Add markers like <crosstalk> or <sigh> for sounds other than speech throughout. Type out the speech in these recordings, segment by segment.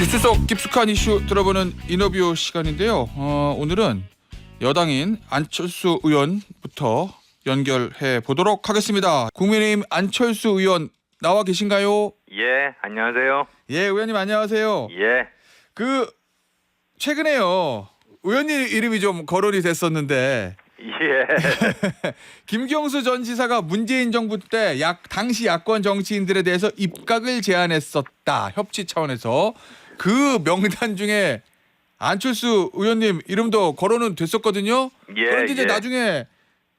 뉴스 속 깊숙한 이슈 들어보는 인터뷰 시간인데요. 어, 오늘은 여당인 안철수 의원부터 연결해 보도록 하겠습니다. 국민의힘 안철수 의원 나와 계신가요? 예, 안녕하세요. 예, 의원님 안녕하세요. 예, 그 최근에요. 의원님 이름이 좀 거론이 됐었는데 예, <laughs> 김경수 전 지사가 문재인 정부 때 약 당시 야권 정치인들에 대해서 입각을 제안했었다 협치 차원에서 그 명단 중에 안철수 의원님 이름도 거론은 됐었거든요. 예, 그런데 이제 예. 나중에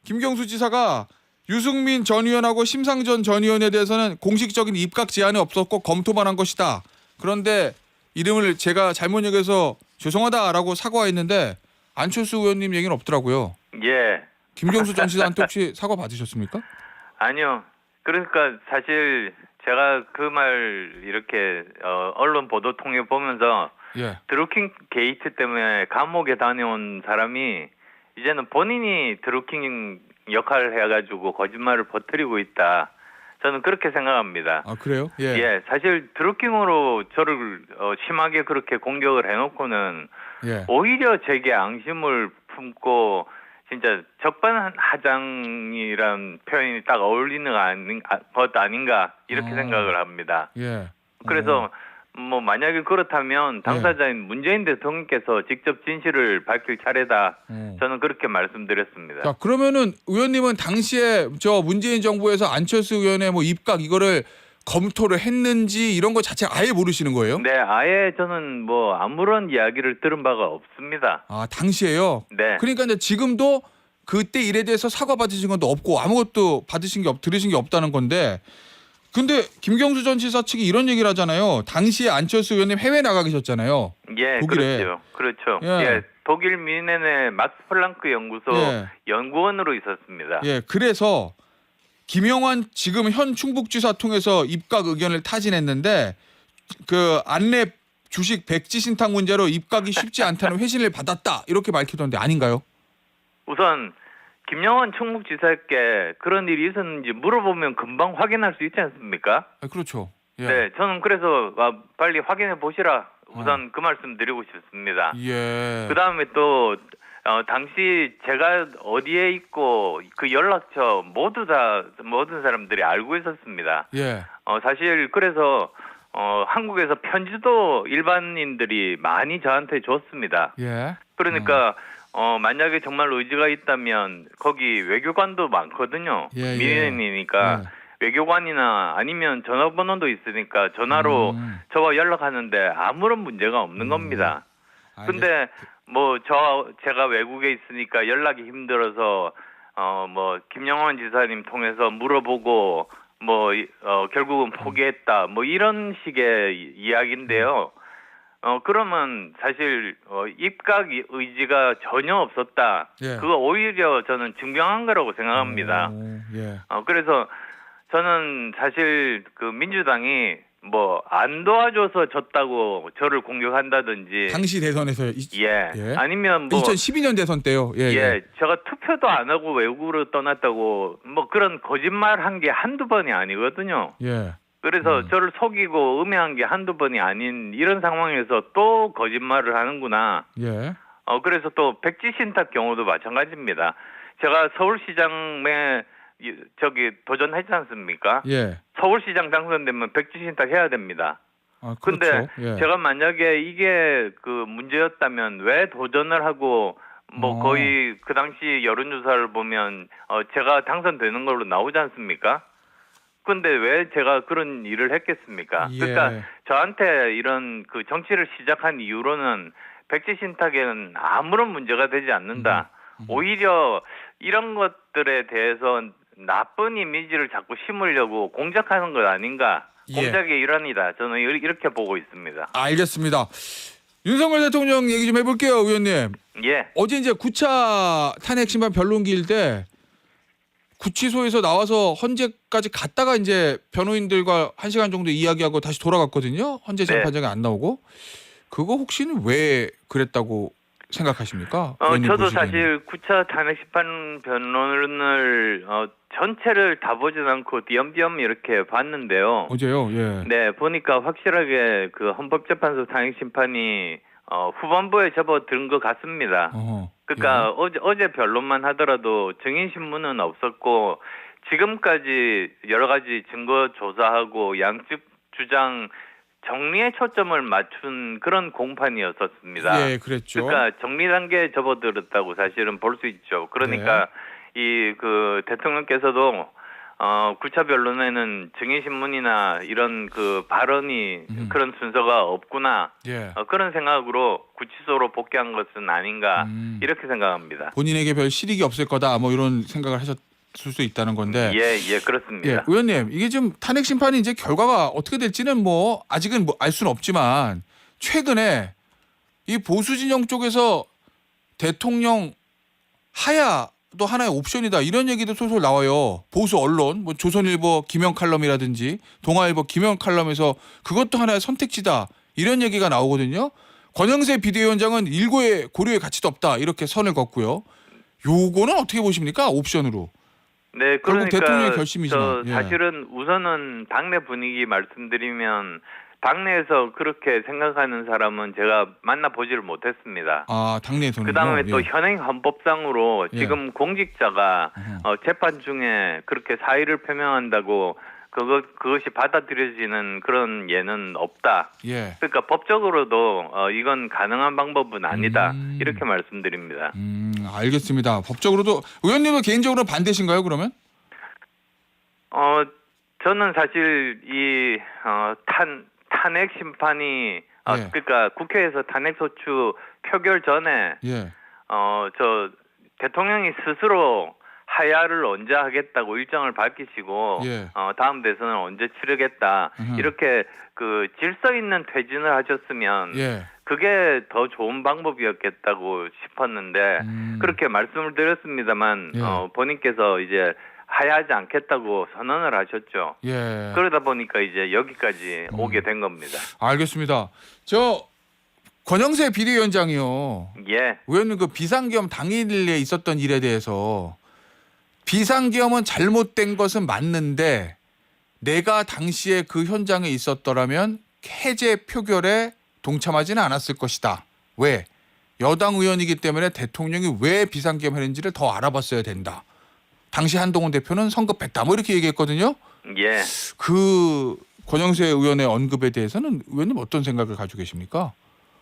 김경수 지사가 유승민 전 의원하고 심상전 전 의원에 대해서는 공식적인 입각 제안이 없었고 검토만 한 것이다. 그런데 이름을 제가 잘못 여겨서 죄송하다라고 사과했는데 안철수 의원님 얘기는 없더라고요. 예. 김경수 전 지사한테 혹시 사과 받으셨습니까? <laughs> 아니요. 그러니까 사실 제가 그 말 이렇게 어, 언론 보도 통해 보면서 예. 드루킹 게이트 때문에 감옥에 다녀온 사람이 이제는 본인이 드루킹 역할을 해가지고 거짓말을 버뜨리고 있다. 저는 그렇게 생각합니다. 아 그래요? 예. 예, 사실 드루킹으로 저를 어, 심하게 그렇게 공격을 해놓고는 예. 오히려 제게 앙심을 품고 진짜 적반하장이란 표현이 딱 어울리는 거 아닌, 아, 것 아닌가 이렇게 어. 생각을 합니다. 예. 그래서 뭐 만약에 그렇다면 당사자인 문재인 대통령께서 직접 진실을 밝힐 차례다. 어. 저는 그렇게 말씀드렸습니다. 자 그러면은 의원님은 당시에 저 문재인 정부에서 안철수 의원의 뭐 입각 이거를 검토를 했는지 이런 거 자체 아예 모르시는 거예요? 네, 아예 저는 뭐 아무런 이야기를 들은 바가 없습니다. 아 당시에요. 네. 그러니까 이제 지금도 그때 일에 대해서 사과 받으신 것도 없고 아무것도 받으신 게 없, 들으신 게 없다는 건데. 근데 김경수 전 지사 측이 이런 얘기를 하잖아요. 당시에 안철수 의원님 해외 나가 계셨잖아요. 예, 독일에. 그렇죠. 그렇죠. 예. 예. 독일 미넨의 막스 플랑크 연구소 예. 연구원으로 있었습니다. 예, 그래서 김영환 지금 현 충북지사 통해서 입각 의견을 타진했는데 그 안내 주식 백지 신탁 문제로 입각이 쉽지 않다는 회신을 받았다 이렇게 밝히던데 아닌가요? 우선 김영원 충북지사께 그런 일이 있었는지 물어보면 금방 확인할 수 있지 않습니까? 아, 그렇죠. 예. 네, 저는 그래서 아, 빨리 확인해 보시라. 우선 그 말씀 드리고 싶습니다. 예. 그 다음에 또 어, 당시 제가 어디에 있고 그 연락처 모두 다 모든 사람들이 알고 있었습니다. 예. 어, 사실 그래서 어, 한국에서 편지도 일반인들이 많이 저한테 줬습니다. 예. 그러니까 어, 만약에 정말 의지가 있다면 거기 외교관도 많거든요. 예, 예. 미연이니까 예. 외교관이나 아니면 전화번호도 있으니까 전화로 음. 저와 연락하는데 아무런 문제가 없는 겁니다. 알겠- 근데 뭐 저 제가 외국에 있으니까 연락이 힘들어서 어 뭐 김영환 지사님 통해서 물어보고 뭐 어, 결국은 포기했다 뭐 이런 식의 이- 이야기인데요. 어 그러면 사실 어, 입각 이- 의지가 전혀 없었다. 예. 그거 오히려 저는 증명한 거라고 생각합니다. 오, 예. 어 그래서 저는 사실 그 민주당이 뭐 안 도와줘서 졌다고 저를 공격한다든지 당시 대선에서 이, 예. 예. 아니면 뭐 2012년 대선 때요. 예. 예, 예. 제가 투표도 안 하고 외국으로 떠났다고 뭐 그런 거짓말 한 게 한두 번이 아니거든요. 예. 그래서 음. 저를 속이고 음해한 게 한두 번이 아닌 이런 상황에서 또 거짓말을 하는구나. 예. 어 그래서 또 백지 신탁 경우도 마찬가지입니다. 제가 서울시장에 이- 저기 도전했지 않습니까? 예. 서울시장 당선되면 백지 신탁 해야 됩니다. 아, 근데 그렇죠. 예. 제가 만약에 이게 그 문제였다면 왜 도전을 하고 뭐 어. 거의 그 당시 여론조사를 보면 어 제가 당선되는 걸로 나오지 않습니까? 근데 왜 제가 그런 일을 했겠습니까? 예. 그러니까 저한테 이런 그 정치를 시작한 이후로는 백지 신탁에는 아무런 문제가 되지 않는다. 음. 오히려 이런 것들에 대해서 나쁜 이미지를 자꾸 심으려고 공작하는 것 아닌가? 예. 공작의 일환이다. 저는 이- 이렇게 보고 있습니다. 알겠습니다. 윤석열 대통령 얘기 좀 해볼게요, 의원님. 예, 어제 이제 9차 탄핵 심판 변론기일 때 구치소에서 나와서 헌재까지 갔다가 이제 변호인들과 한 시간 정도 이야기하고 다시 돌아갔거든요. 헌재 네. 재판장에 안 나오고 그거 혹시는 왜 그랬다고 생각하십니까? 어, 저도 보시기에는. 사실 9차 탄핵 심판 변론을 어, 전체를 다 보진 않고 띄엄띄엄 이렇게 봤는데요. 어제요. 예. 네, 보니까 확실하게 그 헌법재판소 탄핵 심판이 어, 후반부에 접어든 것 같습니다. 어허. 그러니까 어제 어제 변론만 하더라도 증인 신문은 없었고 지금까지 여러 가지 증거 조사하고 양측 주장 정리에 초점을 맞춘 그런 공판이었었습니다. 예, 그랬죠. 그러니까 정리 단계에 접어들었다고 사실은 볼 수 있죠. 그러니까 네. 이그 대통령께서도 어 9차 변론에는 증인 신문이나 이런 그 발언이 음. 그런 순서가 없구나 예. 어, 그런 생각으로 구치소로 복귀한 것은 아닌가 음. 이렇게 생각합니다. 본인에게 별 실익이 없을 거다 뭐 이런 생각을 하셨을 수 있다는 건데. 예, 예, 예, 그렇습니다. 의원님 이게 지금 탄핵 심판이 이제 결과가 어떻게 될지는 뭐 아직은 뭐 알 수는 없지만 최근에 이 보수 진영 쪽에서 대통령 하야도 하나의 옵션이다 이런 얘기도 솔솔 나와요. 보수 언론 뭐 조선일보 김영 칼럼이라든지 동아일보 김영 칼럼에서 그것도 하나의 선택지다 이런 얘기가 나오거든요. 권영세 비대위원장은 일고의 고려의 가치도 없다 이렇게 선을 걷고요. 요거는 어떻게 보십니까? 옵션으로 네, 결국 그러니까 대통령의 결심이지만, 저 예. 사실은 우선은 당내 분위기 말씀드리면 당내에서 그렇게 생각하는 사람은 제가 만나 보지를 못했습니다. 아 당내에서는 그 다음에 또 현행 헌법상으로 예. 지금 공직자가 어허. 어, 재판 중에 그렇게 사의를 표명한다고 그것 그것이 받아들여지는 그런 예는 없다. 예. 그러니까 법적으로도 어, 이건 가능한 방법은 아니다. 음. 이렇게 말씀드립니다. 음, 알겠습니다. 법적으로도 의원님은 개인적으로 반대신가요? 그러면? 어 저는 사실 이 어, 탄 탄핵 심판이 어, 예. 그러니까 국회에서 탄핵 소추 표결 전에 예. 어저 대통령이 스스로 하야를 언제 하겠다고 일정을 밝히시고 예. 어 다음 대선을 언제 치르겠다 음흠. 이렇게 그 질서 있는 퇴진을 하셨으면 예. 그게 더 좋은 방법이었겠다고 싶었는데 음. 그렇게 말씀을 드렸습니다만 예. 어 본인께서 이제 하야하지 않겠다고 선언을 하셨죠. 예. 그러다 보니까 이제 여기까지 음. 오게 된 겁니다. 알겠습니다. 저 권영세 비대위원장이요. 예. 의원님 그 비상계엄 당일에 있었던 일에 대해서 비상계엄은 잘못된 것은 맞는데 내가 당시에 그 현장에 있었더라면 해제 표결에 동참하지는 않았을 것이다. 왜? 여당 의원이기 때문에 대통령이 왜 비상계엄 했는지를 더 알아봤어야 된다. 당시 한동훈 대표는 성급했다. 뭐 이렇게 얘기했거든요. 예. 그 권영세 의원의 언급에 대해서는 의원님 어떤 생각을 가지고 계십니까?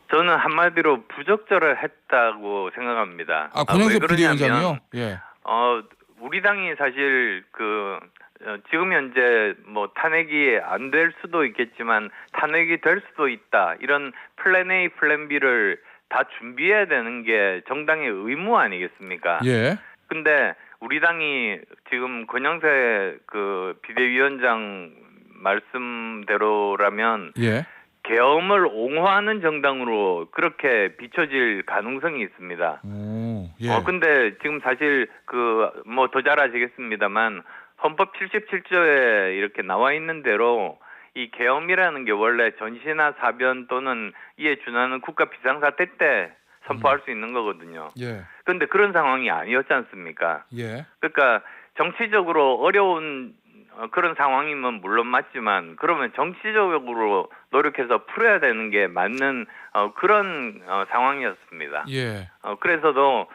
저는 한마디로 부적절을 했다고 생각합니다. 아 권영세 왜 그러냐면, 비대위원장이요. 예. 어, 우리 당이 사실 그 어, 지금 현재 뭐 탄핵이 안 될 수도 있겠지만 탄핵이 될 수도 있다. 이런 플랜 A, 플랜 B를 다 준비해야 되는 게 정당의 의무 아니겠습니까? 예. 근데 우리 당이 지금 권영세 그 비대위원장 말씀대로라면 예. 계엄을 옹호하는 정당으로 그렇게 비춰질 가능성이 있습니다. 오, 예. 어 근데 지금 사실 그 뭐 더 잘 아시겠습니다만 헌법 77조에 이렇게 나와 있는 대로 이 계엄이라는 게 원래 전시나 사변 또는 이에 준하는 국가 비상사태 때 선포할 수 있는 거거든요. 예. 근데 그런 상황이 아니었지 않습니까? 예. 그러니까 정치적으로 어려운 어, 그런 상황이면 물론 맞지만 그러면 정치적으로 노력해서 풀어야 되는 게 맞는 어, 그런 어, 상황이었습니다. 예. 어, 그래서도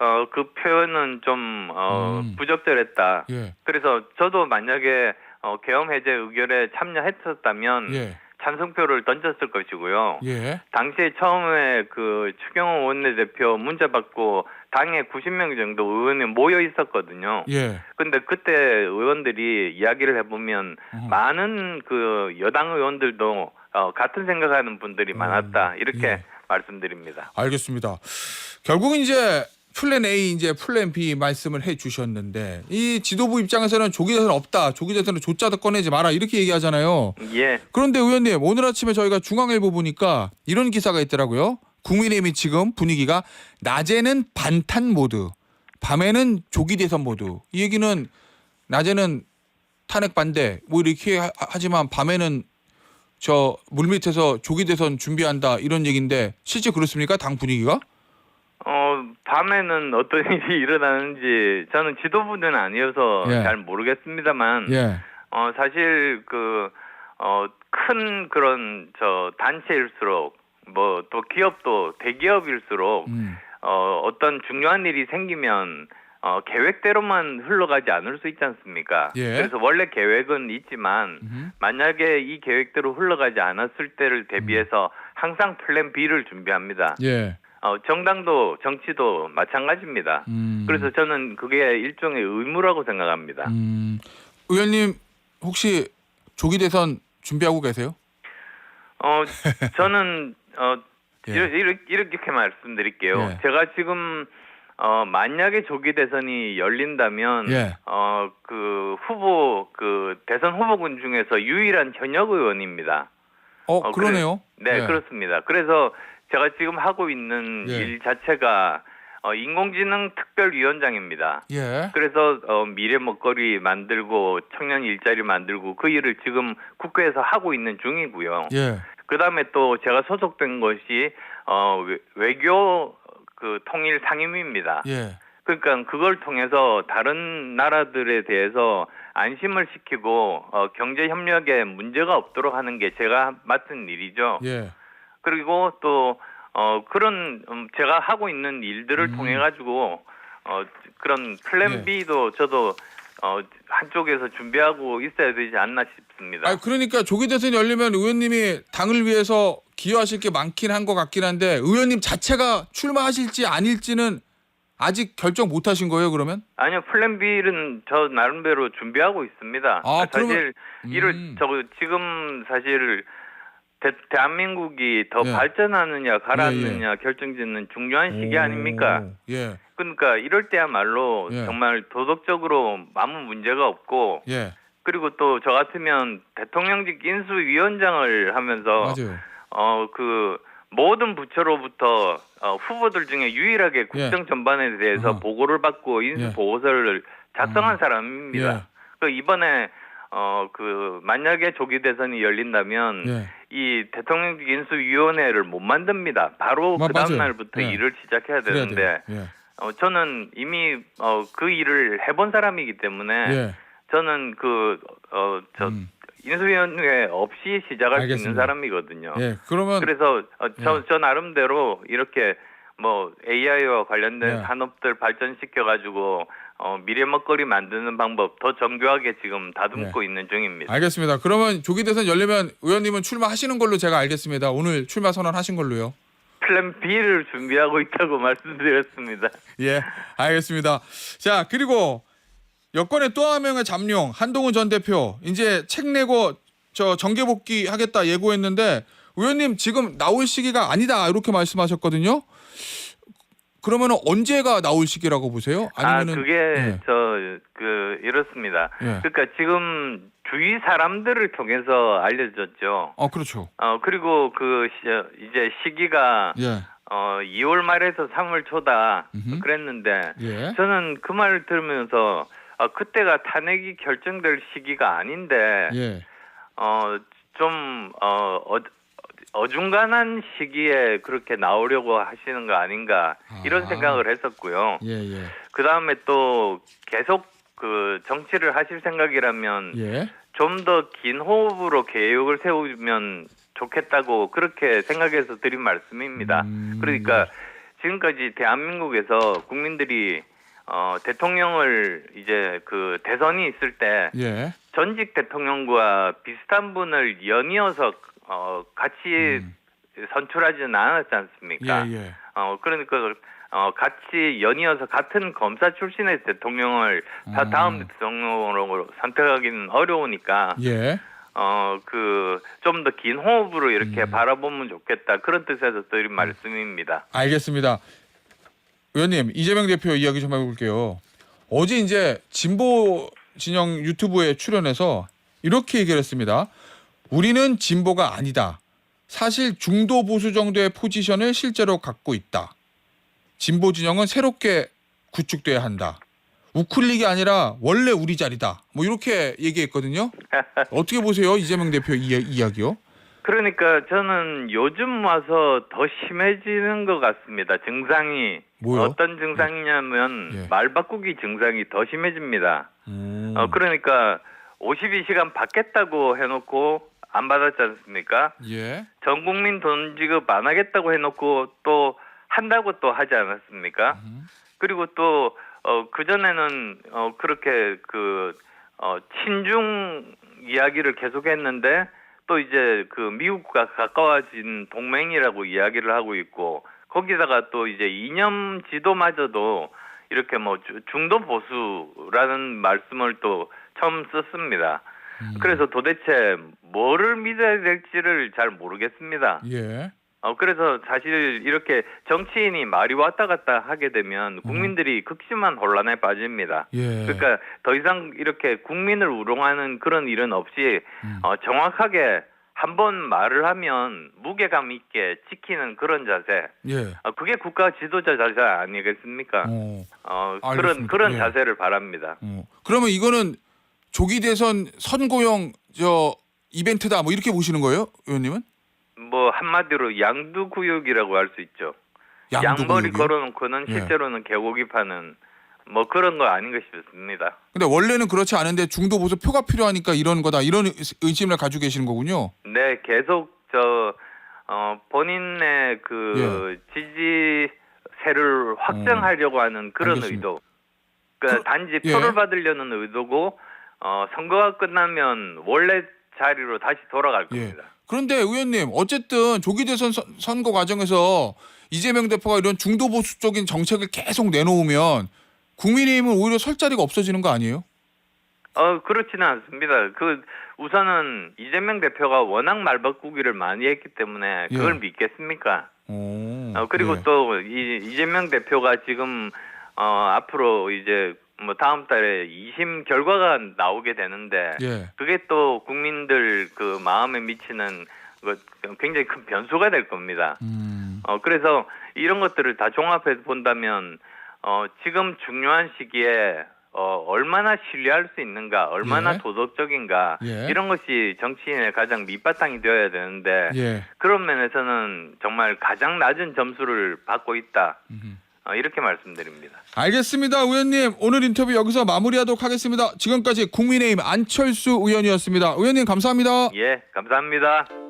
어, 그 표현은 좀 어, 음. 부적절했다. 예. 그래서 저도 만약에 어, 계엄 해제 의결에 참여했었다면 예. 찬성표를 던졌을 것이고요. 예. 당시에 처음에 그 추경호 원내대표 문자 받고 당에 90명 정도 의원이 모여 있었거든요. 예. 근데 그때 의원들이 이야기를 해보면 어허. 많은 그 여당 의원들도 어, 같은 생각하는 분들이 음, 많았다 이렇게 예. 말씀드립니다. 알겠습니다. 결국은 이제 플랜 A 이제 플랜 B 말씀을 해 주셨는데 이 지도부 입장에서는 조기 대선 없다. 조기 대선은 조짜도 꺼내지 마라. 이렇게 얘기하잖아요. 예, 그런데 의원님 오늘 아침에 저희가 중앙일보 보니까 이런 기사가 있더라고요. 국민의힘이 지금 분위기가 낮에는 반탄 모드, 밤에는 조기 대선 모드. 이 얘기는 낮에는 탄핵 반대 뭐 이렇게 하- 하지만 밤에는 저 물밑에서 조기 대선 준비한다 이런 얘기인데 실제 그렇습니까? 당 분위기가? 밤에는 어떤 <laughs> 일이 일어나는지 저는 지도부는 아니어서 예. 잘 모르겠습니다만 예. 어 사실 그 어 큰 그런 저 단체일수록 뭐 또 기업도 대기업일수록 음. 어 어떤 중요한 일이 생기면 어 계획대로만 흘러가지 않을 수 있지 않습니까? 예. 그래서 원래 계획은 있지만 음. 만약에 이 계획대로 흘러가지 않았을 때를 대비해서 항상 플랜 B를 준비합니다. 예. 어, 정당도 정치도 마찬가지입니다. 음. 그래서 저는 그게 일종의 의무라고 생각합니다. 음. 의원님 혹시 조기 대선 준비하고 계세요? 어, 저는 어, 예. 이렇게, 이렇게 말씀드릴게요. 예. 제가 지금 어, 만약에 조기 대선이 열린다면 예. 어, 그 후보 그 대선 후보군 중에서 유일한 현역 의원입니다. 어, 어, 그러네요. 네, 예. 그렇습니다. 그래서 제가 지금 하고 있는 예. 일 자체가 어, 인공지능 특별위원장입니다. 예. 그래서 어, 미래 먹거리 만들고 청년 일자리 만들고 그 일을 지금 국회에서 하고 있는 중이고요. 예. 그다음에 또 제가 소속된 것이 어, 외- 외교 그 통일 상임위입니다. 예. 그러니까 그걸 통해서 다른 나라들에 대해서 안심을 시키고 어, 경제 협력에 문제가 없도록 하는 게 제가 맡은 일이죠. 예. 그리고 또 어, 그런 음, 제가 하고 있는 일들을 음. 통해 가지고 어, 그런 플랜 예. B도 저도 어, 한쪽에서 준비하고 있어야 되지 않나 싶습니다. 아 그러니까 조기 대선이 열리면 의원님이 당을 위해서 기여하실 게 많긴 한 것 같긴 한데 의원님 자체가 출마하실지 아닐지는 아직 결정 못 하신 거예요, 그러면? 아니요, 플랜 B는 저 나름대로 준비하고 있습니다. 아, 사실 그러면- 이를 음. 저 지금 사실 대, 대한민국이 더 예. 발전하느냐 가라앉느냐 결정짓는 중요한 시기 아닙니까? 오, 예. 그러니까 이럴 때야말로 예. 정말 도덕적으로 아무 문제가 없고 예. 그리고 또 저 같으면 대통령직 인수위원장을 하면서. 어 그 모든 부처로부터 어, 후보들 중에 유일하게 국정 전반에 대해서 예. 어허. 보고를 받고 인수 예. 보고서를 작성한 음. 사람입니다. 예. 그 이번에 어 그 만약에 조기 대선이 열린다면 예. 이 대통령직 인수위원회를 못 만듭니다. 바로 마- 그 다음. 날부터 예. 일을 시작해야 되는데. 예. 어, 저는 이미 어, 그 일을 해본 사람이기 때문에 예. 저는 그 어, 저 음. 인수위원회 없이 시작할 수 있는 알겠습니다. 사람이거든요. 예. 그러면 그래서 어, 저, 예. 저 나름대로 이렇게 뭐 AI와 관련된 예. 산업들 발전시켜 가지고 어, 미래 먹거리 만드는 방법 더 정교하게 지금 다듬고 예. 있는 중입니다. 알겠습니다. 그러면 조기 대선 열리면 의원님은 출마하시는 걸로 제가 알겠습니다. 오늘 출마 선언하신 걸로요. 플랜 B를 준비하고 있다고 <laughs> 말씀드렸습니다. 예, 알겠습니다. 자, 그리고 여권의 또 한 명의 잠룡 한동훈 전 대표 이제 책 내고 저 정계 복귀 하겠다 예고했는데 의원님 지금 나올 시기가 아니다 이렇게 말씀하셨거든요. 그러면 언제가 나올 시기라고 보세요? 아니면은 아 그게 예. 저그 이렇습니다. 예. 그러니까 지금 주위 사람들을 통해서 알려졌죠. 어 그렇죠. 어 그리고 그 시, 이제 시기가 예. 어 2월 말에서 3월 초다 음흠. 그랬는데 예. 저는 그 말을 들으면서 어, 그때가 탄핵이 결정될 시기가 아닌데 예. 어 좀 어, 어 어중간한 시기에 그렇게 나오려고 하시는 거 아닌가 이런 아. 생각을 했었고요. 예. 예. 그 다음에 또 계속 그 정치를 하실 생각이라면 예. 좀 더 긴 호흡으로 계획을 세우면 좋겠다고 그렇게 생각해서 드린 말씀입니다. 음. 그러니까 지금까지 대한민국에서 국민들이 어, 대통령을 이제 그 대선이 있을 때 예. 전직 대통령과 비슷한 분을 연이어서 어, 같이 음. 선출하지는 않았지 않습니까? 예. 예. 어 그러니까 어 같이 연이어서 같은 검사 출신의 대통령을 다 음. 다음 대통령으로 선택하기는 어려우니까 예. 어 그 좀 더 긴 호흡으로 이렇게 음. 바라보면 좋겠다 그런 뜻에서 드린 말씀입니다. 알겠습니다. 의원님 이재명 대표 이야기 좀 해볼게요. 어제 이제 진보 진영 유튜브에 출연해서 이렇게 얘기를 했습니다. 우리는 진보가 아니다. 사실 중도 보수 정도의 포지션을 실제로 갖고 있다. 진보 진영은 새롭게 구축돼야 한다. 우클릭이 아니라 원래 우리 자리다. 뭐 이렇게 얘기했거든요. <laughs> 어떻게 보세요 이재명 대표 이, 이야기요? 그러니까 저는 요즘 와서 더 심해지는 것 같습니다. 증상이 뭐요? 어떤 증상이냐면 예. 말 바꾸기 증상이 더 심해집니다. 음. 어, 그러니까 52시간 받겠다고 해놓고 안 받았지 않습니까? 예. 전 국민 돈 지급 안 하겠다고 해놓고 또 한다고 또 하지 않았습니까? 음. 그리고 또, 어, 그전에는, 어, 그렇게 그, 어, 친중 이야기를 계속 했는데 또 이제 그 미국과 가까워진 동맹이라고 이야기를 하고 있고 거기다가 또 이제 이념 지도마저도 이렇게 뭐 주- 중도 보수라는 말씀을 또 처음 썼습니다. 음. 그래서 도대체 뭐를 믿어야 될지를 잘 모르겠습니다. 예. 어, 그래서 사실 이렇게 정치인이 말이 왔다 갔다 하게 되면 국민들이 극심한 혼란에 빠집니다. 음. 예. 그러니까 더 이상 이렇게 국민을 우롱하는 그런 일은 없이 음. 어, 정확하게 한 번 말을 하면 무게감 있게 지키는 그런 자세. 예. 어, 그게 국가 지도자 자세 아니겠습니까? 어. 어, 그런 알겠습니다. 그런 예. 자세를 바랍니다. 어. 그러면 이거는 조기 대선 선거용 저 이벤트다 뭐 이렇게 보시는 거예요, 의원님은? 뭐 한마디로 양두구역이라고 할 수 있죠. 양머리? 걸어놓고는 예. 실제로는 개고기 파는 뭐 그런 거 아닌가 싶습니다. 근데 원래는 그렇지 않은데 중도 보수 표가 필요하니까 이런 거다 이런 의- 의심을 가지고 계시는 거군요. 네, 계속 저 어, 본인의 그 지지세를 확정하려고 하는 그런 예. 알겠습니다. 의도. 그러니까 단지 예. 표를 받으려는 의도고 어, 선거가 끝나면 원래 자리로 다시 돌아갈 예. 겁니다. 그런데 의원님 어쨌든 조기 대선 선- 선거 과정에서 이재명 대표가 이런 중도 보수적인 정책을 계속 내놓으면 국민의힘은 오히려 설 자리가 없어지는 거 아니에요? 어 그렇지는 않습니다. 그 우선은 이재명 대표가 워낙 말바꾸기를 많이 했기 때문에 그걸 예. 믿겠습니까? 오, 어, 그리고 예. 또 이, 이재명 대표가 지금 어, 앞으로 이제 뭐 다음 달에 2심 결과가 나오게 되는데 예. 그게 또 국민들 그 마음에 미치는 그 굉장히 큰 변수가 될 겁니다. 음, 어, 그래서 이런 것들을 다 종합해서 본다면 어, 지금 중요한 시기에 어, 얼마나 신뢰할 수 있는가, 얼마나 예. 도덕적인가 예. 이런 것이 정치인의 가장 밑바탕이 되어야 되는데 예. 그런 면에서는 정말 가장 낮은 점수를 받고 있다. 음. 어, 이렇게 말씀드립니다. 알겠습니다, 의원님. 오늘 인터뷰 여기서 마무리하도록 하겠습니다. 지금까지 국민의힘 안철수 의원이었습니다. 의원님 감사합니다. 예, 감사합니다.